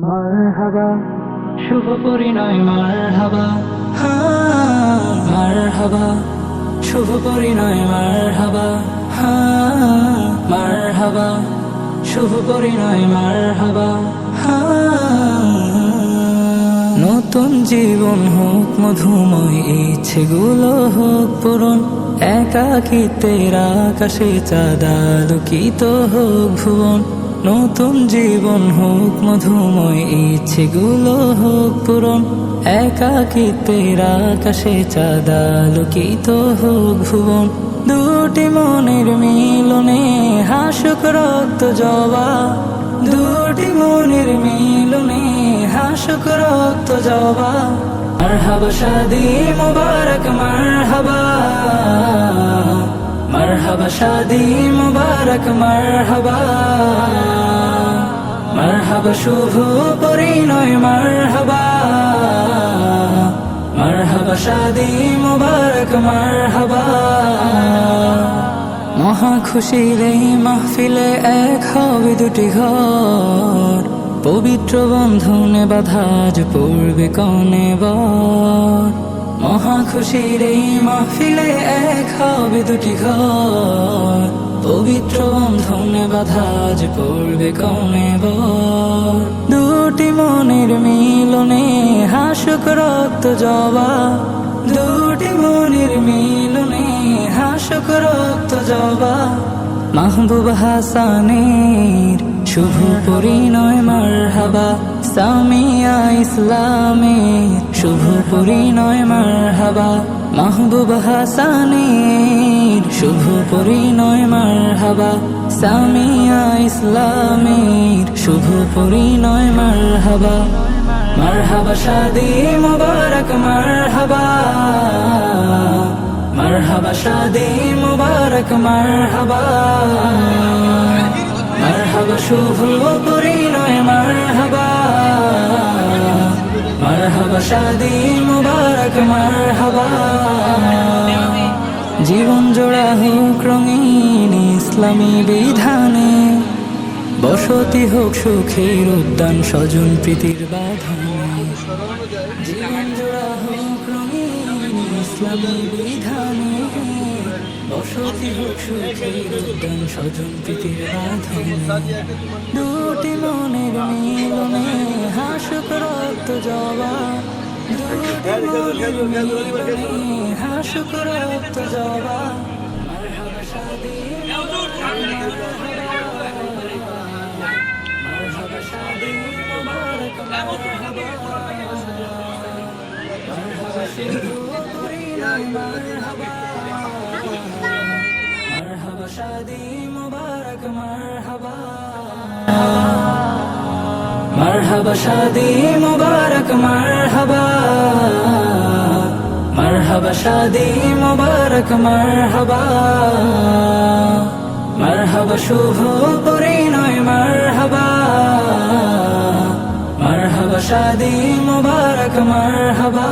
মারহাবা। শুভ পরিণয়, মারহাবা। মারহাবা। শুভ পরিণয়, মারহাবা। মারহাবা। শুভ পরিণয়, মারহাবা। নতুন জীবন হোক, মধুময়, ইচ্ছেগুলো হোক, পূরণ। একাকিতের আকাশে চাঁদা লুকিত হোক, ভুবন। নতুন জীবন হোক, মধুময় ইচ্ছেগুলো হোক, পূরণ একাকিতের আকাশে চাঁদা লুকিত হোক, ভুবন দুটি মনের মিলনে হাসুক রক্ত জবা। দুটি মনের মিলনে হাসুক রক্ত জবা। মারহাবা শাদি মুবারক, মারহাবা। মারহাবা শাদি মুবারক, মারহাবা। মারহাবা শুভ পরিণয় মারহাবা। মারহাবা, শাদি মুবারক, মারহাবা। মহা খুশির এই মাহফিলে এক হবে দুটি ঘর। পবিত্র বন্ধনে বাধা আজ পড়বে কনে বর। মহা খুশির এই মাহফিলে এক হবে দুটি ঘর। আজ পড়বে কনে বর দুটি মনের মিলনে হাসুক রক্ত জবা। দুটি মনের মিলনে হাসক রক্ত জবা। মাহবুব হাসানের শুভ পরিণয় মারহাবা। সামিয়া ইসলামের শুভ পরিণয় মারহাবা। মাহবুব হাসানের শুভ পরিণয় মারহাবা। সামিয়া ইসলামের শুভ পরিণয় মারহাবা। মারহাবা, শাদি মুবারক, মারহাবা। মারহাবা, শাদি মুবারক, মারহাবা। মারহাবা শুভ পরিণয় মারহাবা। মারহাবা, শাদি মুবারক, মারহাবা। জীবন জোড়া হোক, রঙিন ইসলামী বিধানে। বসতি হোক সুখের উদ্যান, স্বজন প্রীতির বাঁধনে। জীবন জোড়া হোক রঙিন ইসলামী বিধানে। বসতি হোক সুখের উদ্যান, স্বজন প্রীতির বাঁধনে। দুটি মনের মিলনে হাসুক রক্ত জবা। হাসুক রক্ত জবা। মারহাবা শাদি शादी मुबारक मरहबा मरहबा शादी मुबारक मरहबा मरहबा शादी मुबारक मरहबा শুভ করে নয় মার হাবা মার হাবা শাদি মুবারক মার হাবা